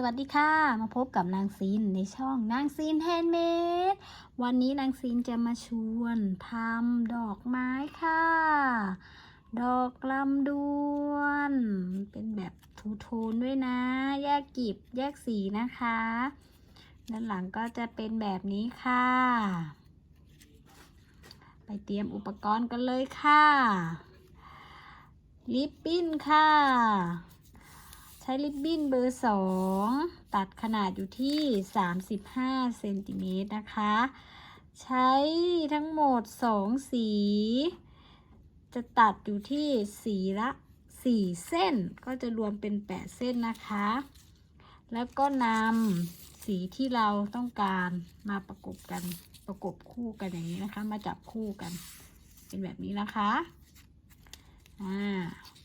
สวัสดีค่ะ มาพบกับนางซีนในช่องนางซีนแฮนด์เมดวันนี้นางซีนจะมาชวนทำดอกไม้ค่ะ ดอกลำดวน เป็นแบบทูโทนด้วยนะ แยกกลีบแยกสีนะคะ ด้านหลังก็จะเป็นแบบนี้ค่ะ ไปเตรียมอุปกรณ์กันเลยค่ะ ลิปบิ้นค่ะ ช้ลิปบิ้นเบอร์ 2 ตัดขนาดอยู่ที่ 35เซนติเมตรนะคะ ใช้ทั้งหมด 2 สี จะตัดอยู่ที่สีละ 4 เส้น ก็จะรวมเป็น 8 เส้นนะคะ แล้วก็นำสีที่เราต้องการมาประกบกัน ประกบคู่กันอย่างนี้นะคะ มาจับคู่กัน เป็นแบบนี้นะคะา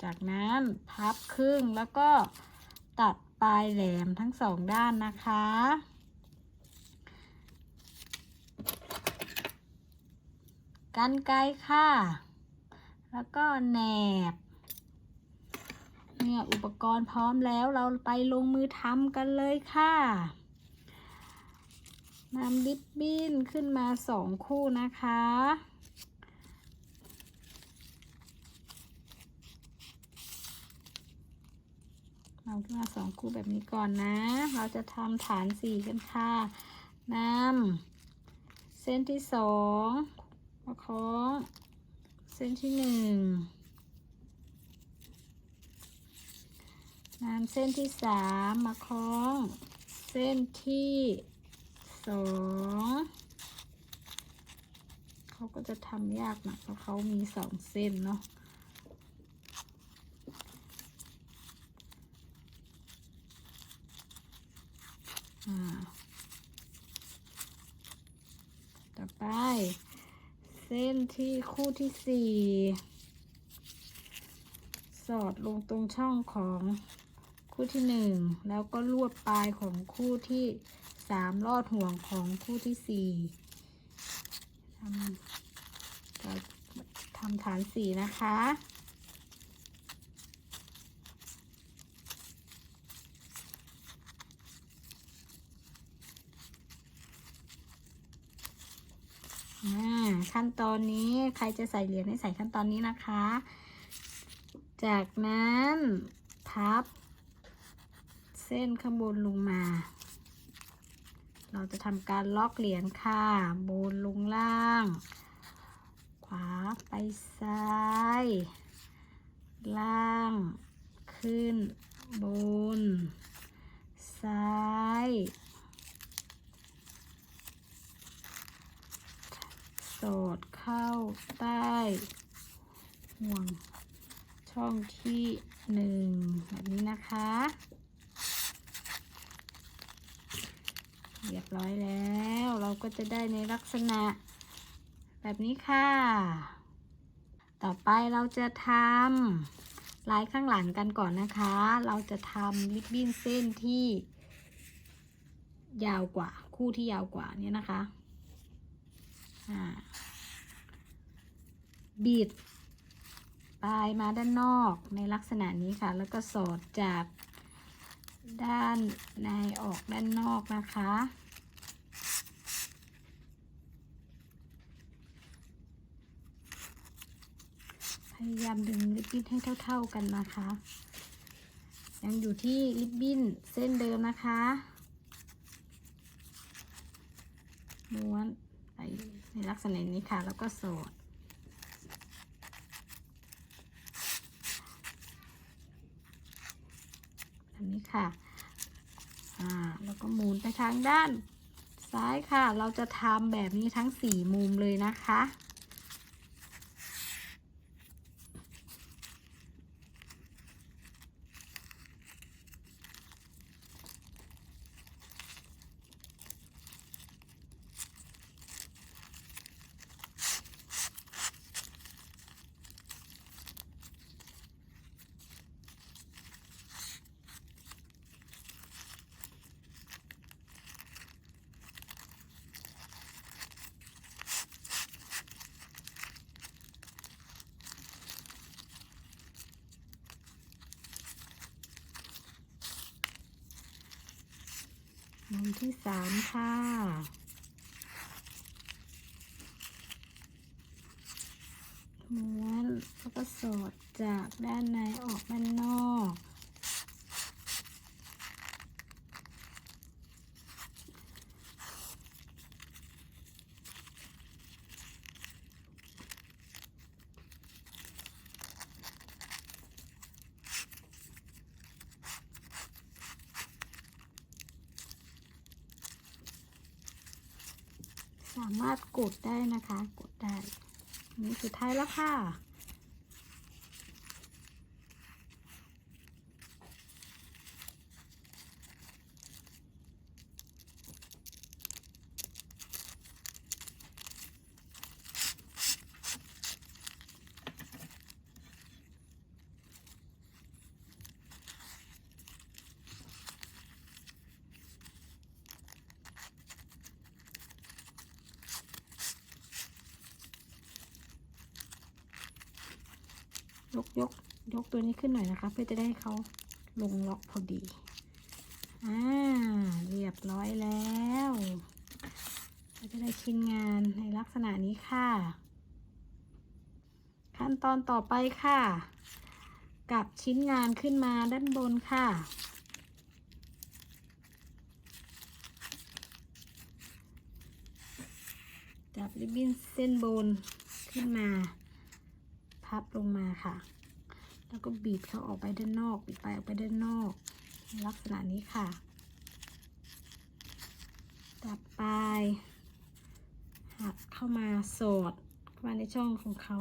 จากนั้นพับครึ่งแล้วก็ ตัดปลายแหลมทั้งสองด้านนะคะ กันไกรค่ะ แล้วก็แหนบ เนี่ยอุปกรณ์พร้อมแล้วเราไปลงมือทำกันเลยค่ะนำลิปบิ้นขึ้นมาสองคู่นะคะ เราขึ้นมาสองคู่แบบนี้ก่อนนะ เราจะทำฐานสี่กันค่ะนำเส้นที่สองมาคล้องเส้นที่หนึ่งนำเส้นที่สามมาคล้อง เส้นที่สองเขาก็จะทำยากหน่อยเพราะเขามีสองเส้นเนาะ อ่าต่อไป เส้นที่คู่ที่สี่สอดลงตรงช่องของคู่ที่หนึ่งแล้วก็ลวดปลายของคู่ที่สามลอดห่วงของคู่ที่สี่ทำทำฐานสี่นะคะ อ่าขั้น ตอนนี้ใครจะใส่เหรียญให้ใส่ขั้นตอนนี้นะคะ จากนั้นพับ เส้นข้างบนลงมา เราจะทำการล็อกเหรียญค่ะบนลงล่าง ขวาไปซ้าย ล่าง ขึ้นบน ซ้าย สอดเข้าใต้ห่วงช่องที่หนึ่งแบบนี้นะคะ เรียบร้อยแล้ว เราก็ จะได้ในลักษณะ แบบนี้ค่ะ ต่อไปเราจะทำลายข้างหลังกันก่อนนะคะ เราจะทำลิปบิ้นเส้นที่ยาวกว่า คู่ที่ยาวกว่านี้นะคะบิดปลายมาด้านนอกในลักษณะนี้ค่ะ แล้วก็สอดจากด้านในออกด้านนอกนะคะ ยายามดึงลิปบิ้นให้เท่า ๆกันนะคะ ยังอยู่ที่ลิปบิ้นเส้นเดิมนะคะม้วนไปในลักษณะนี้ค่ะ แล้วก็สอดแบบนี้ค่ะ อ่า แล้วก็หมุนไปทางด้านซ้ายค่ะ เราจะทำแบบนี้ทั้งสี่มุมเลยนะคะ ที่สามค่ะ ม้วนแล้วก็สอดจากด้านในออกด้านนอก สามารถกดได้นะคะ กดได้ นี่สุดท้ายแล้วค่ะ ยกยกยกตัวนี้ขึ้นหน่อยนะคะ เพื่อจะได้เขาลงล็อกพอดี อ่า เรียบร้อยแล้วเราจะได้ชิ้นงานในลักษณะนี้ค่ะ ขั้นตอนต่อไปค่ะ กับชิ้นงานขึ้นมาด้านบนค่ะจับริบบิ้นเส้นบนขึ้นมา พับลงมาค่ะ แล้วก็บีบเขาออกไปด้านนอกบีบไปออกไปด้านนอก ลักษณะนี้ค่ะจับปลายหักเข้ามาสอดเข้ามาในช่องของเขา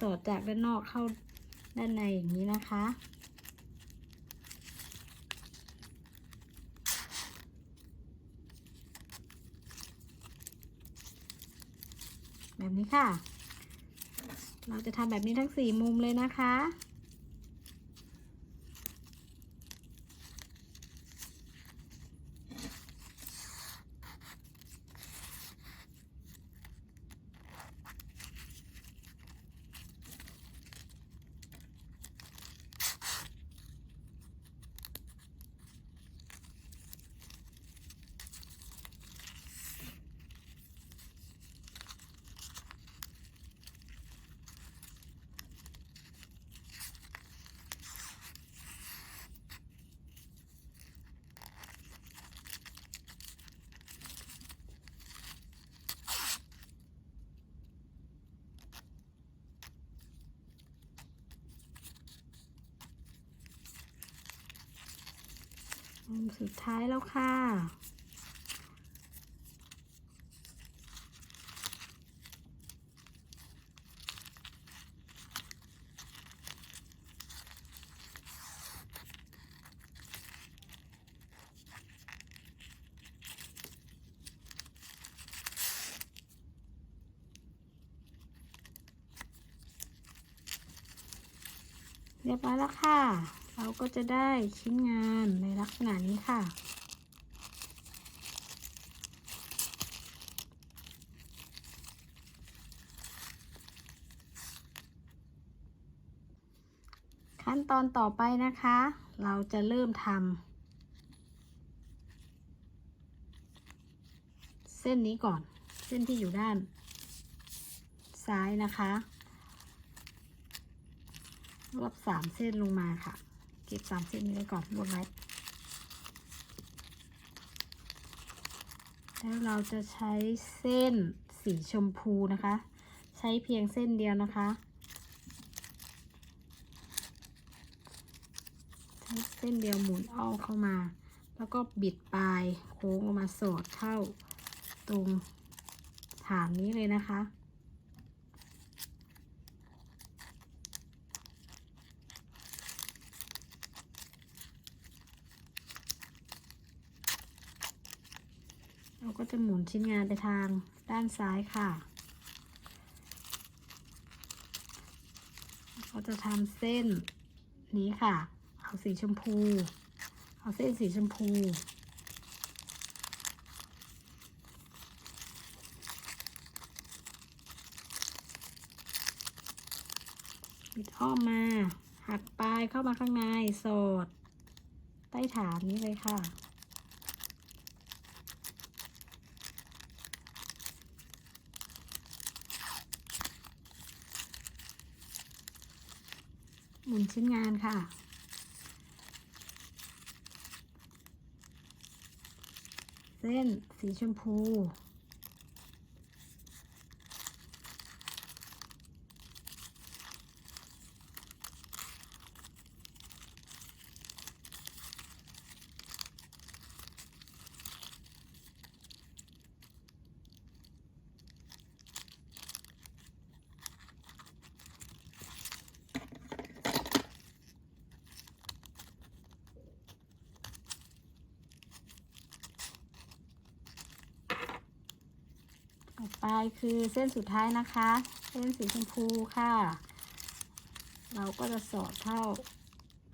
สอดจากด้านนอกเข้าด้านในอย่างนี้นะคะแบบนี้ค่ะ เราจะทำแบบนี้ทั้งสี่มุมเลยนะคะ สุดท้ายแล้วค่ะ เรียบร้อยแล้วค่ะ เราก็จะได้ชิ้นงานในลักษณะนี้ค่ะ ขั้นตอนต่อไปนะคะ เราจะเริ่มทำเส้นนี้ก่อน เส้นที่อยู่ด้าน ซ้ายนะคะ รวบสามเส้นลงมาค่ะ เก็บสามเส้นนี้ไว้ก่อนรวบไว้แล้วเราจะใช้เส้นสีชมพูนะคะ ใช้เพียงเส้นเดียวนะคะ ใช้เส้นเดียวหมุนเอาเข้ามา แล้วก็บิดปลายโค้งออกมาสอดเข้าตรงฐานนี้เลยนะคะ ก็จะหมุนชิ้นงานไปทางด้านซ้ายค่ะเราจะทำเส้นนี้ค่ะ เอาสีชมพู เอาเส้นสีชมพูบิดอ้อมมา หักปลายเข้ามาข้างใน สอด ใต้ฐานนี้เลยค่ะ หมุนชิ้นงานค่ะ เส้นสีชมพู คือเส้นสุดท้ายนะคะ เส้นสีชมพูค่ะ เราก็จะสอดเข้า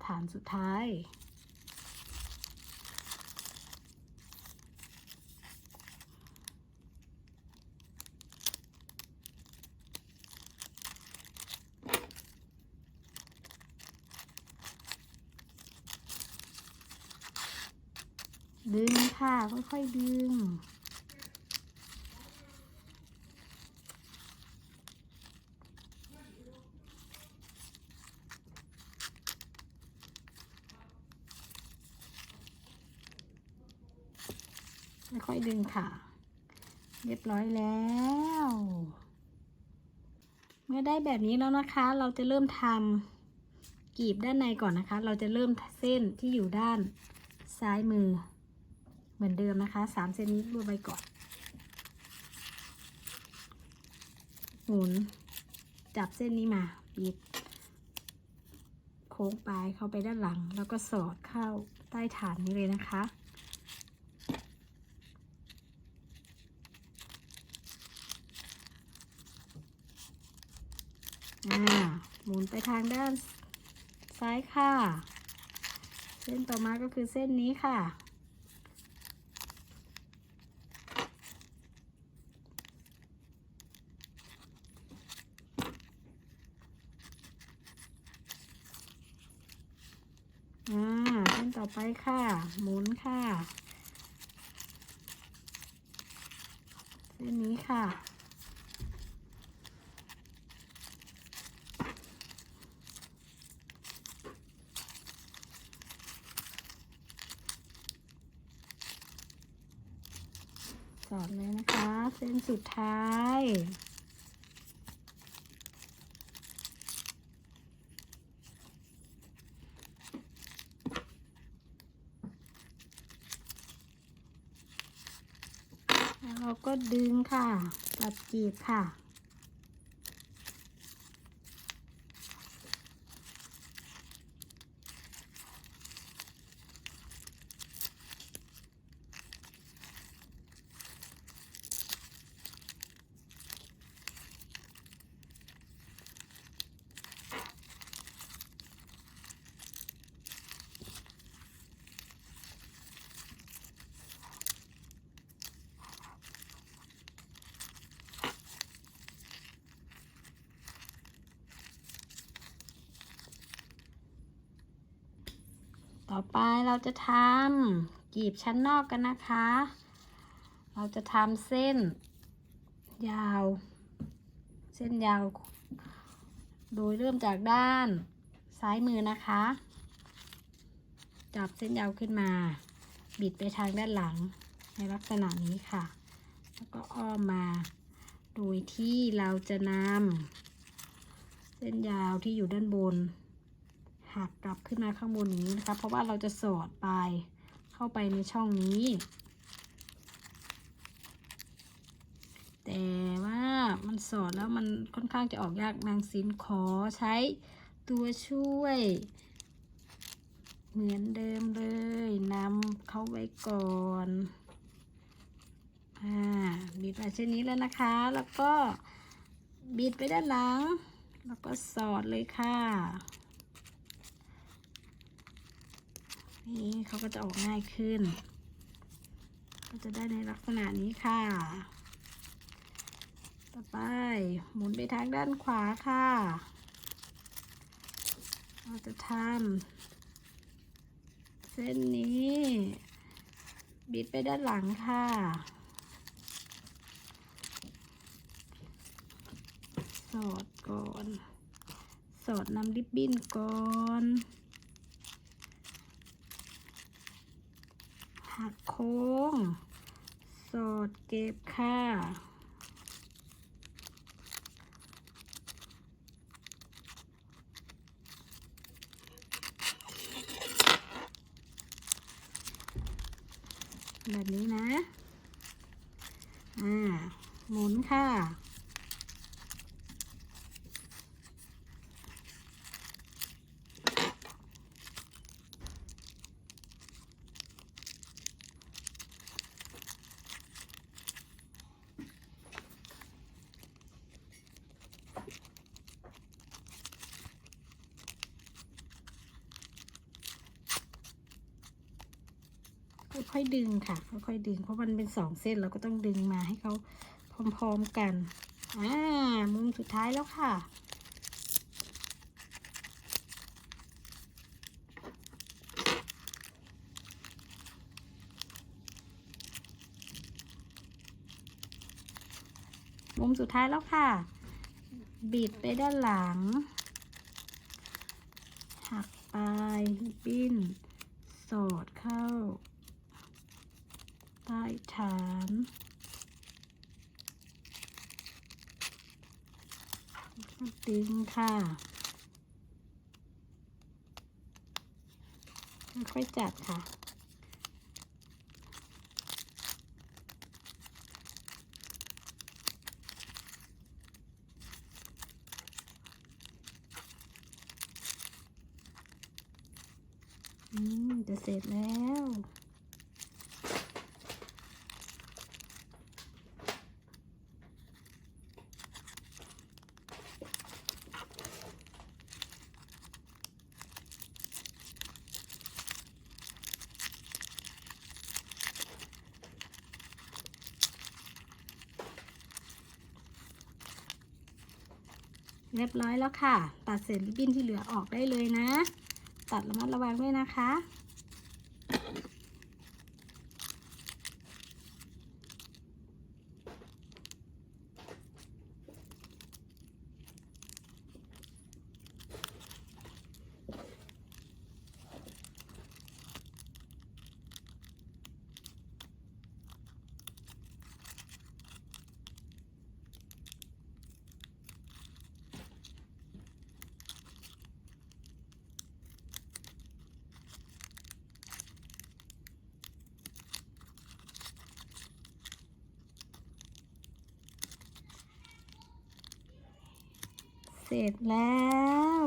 ฐานสุดท้ายดึงค่ะ ค่อยๆดึง อยๆดึงค่ะ เรียบร้อยแล้ว เมื่อได้แบบนี้แล้วนะคะ เราจะเริ่มทำกีบด้านในก่อนนะคะ เราจะเริ่มเส้นที่อยู่ด้านซ้ายมือ เหมือนเดิมนะคะสามเส้นนี้รวบไว้ก่อน หมุน จับเส้นนี้มาปิดโค้งปลายเข้าไปด้านหลัง แล้วก็สอดเข้าใต้ฐานนี้เลยนะคะ อ่า หมุน ไปทางด้านซ้ายค่ะ เส้นต่อมาก็คือเส้นนี้ค่ะ อ่า เส้นต่อไปค่ะ หมุนค่ะ เส้นนี้ค่ะ สอดเลยนะคะ เส้นสุด ท้าย แล้วเราก็ดึงค่ะ ตัดจีบค่ะ ต่อไปเราจะทำกีบชั้นนอกกันนะคะ เราจะทำเส้นยาว เส้นยาว โดยเริ่มจากด้านซ้ายมือนะคะ จับเส้นยาวขึ้นมา บิดไปทางด้านหลังในลักษณะนี้ค่ะ แล้วก็อ้อมมา โดยที่เราจะนำเส้นยาวที่อยู่ด้านบน หักกลับขึ้นมาข้างบนนี้นะคะ เพราะว่าเราจะสอดปลายเข้าไปในช่องนี้ แต่ว่ามันสอดแล้วมันค่อนข้างจะออกยากนางสินขอใช้ตัวช่วย เหมือนเดิมเลยนำเข้าไว้ก่อนอ่าบิดมาเช่นนี้แล้วนะคะ แล้วก็บิดไปด้านหลัง แล้วก็สอดเลยค่ะ นี่เขาก็จะออกง่ายขึ้น ก็จะได้ในลักษณะนี้ค่ะ ต่อไปหมุนไปทางด้านขวาค่ะ เราจะทำเส้นนี้ บิดไปด้านหลังค่ะสอดก่อน สอดนำริบบิ้นก่อน หัก โค้ง สอดเก็บค่ะ แบบนี้นะ อ่า หมุนค่ะ ค่อยๆดึงค่ะ ค่อยๆดึง เพราะมันเป็นสองเส้นเราก็ต้องดึงมาให้เขาพร้อมๆกัน อ่า มุมสุดท้ายแล้วค่ะ มุมสุดท้ายแล้วค่ะ บิดไปด้านหลัง หักปลาย ปิ้น สอดเข้า ใต้ฐานดึงค่ะ ค่อยๆจัดค่ะ อืม จะเสร็จแล้ว เรียบร้อยแล้วค่ะ ตัดเศษริบบิ้นที่เหลือออกได้เลยนะ ตัดระมัดระวังด้วยนะคะ ร็จแล้ว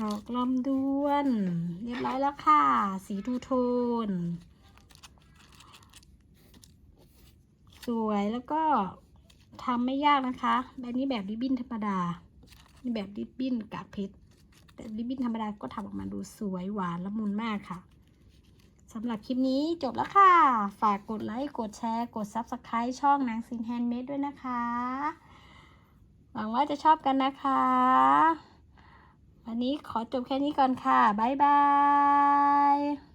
ดอกลำดวน เรียบร้อยแล้วค่ะ สีทูโทน สวยแล้วก็ทำไม่ยากนะคะแบบนี้แบบริบบิ้นธรรมดา นี่แบบริบบิ้นกากเพชร แต่ริบบิ้นธรรมดาก็ทำออกมาดูสวยหวานละมุนมากค่ะ สำหรับคลิปนี้จบแล้วค่ะ ฝากกดไลค์ กดแชร์ กด Subscribe ช่องนางซินแฮนด์เมดด้วยนะคะ หวังว่าจะชอบกันนะคะ วันนี้ขอจบแค่นี้ก่อนค่ะ บ๊ายบาย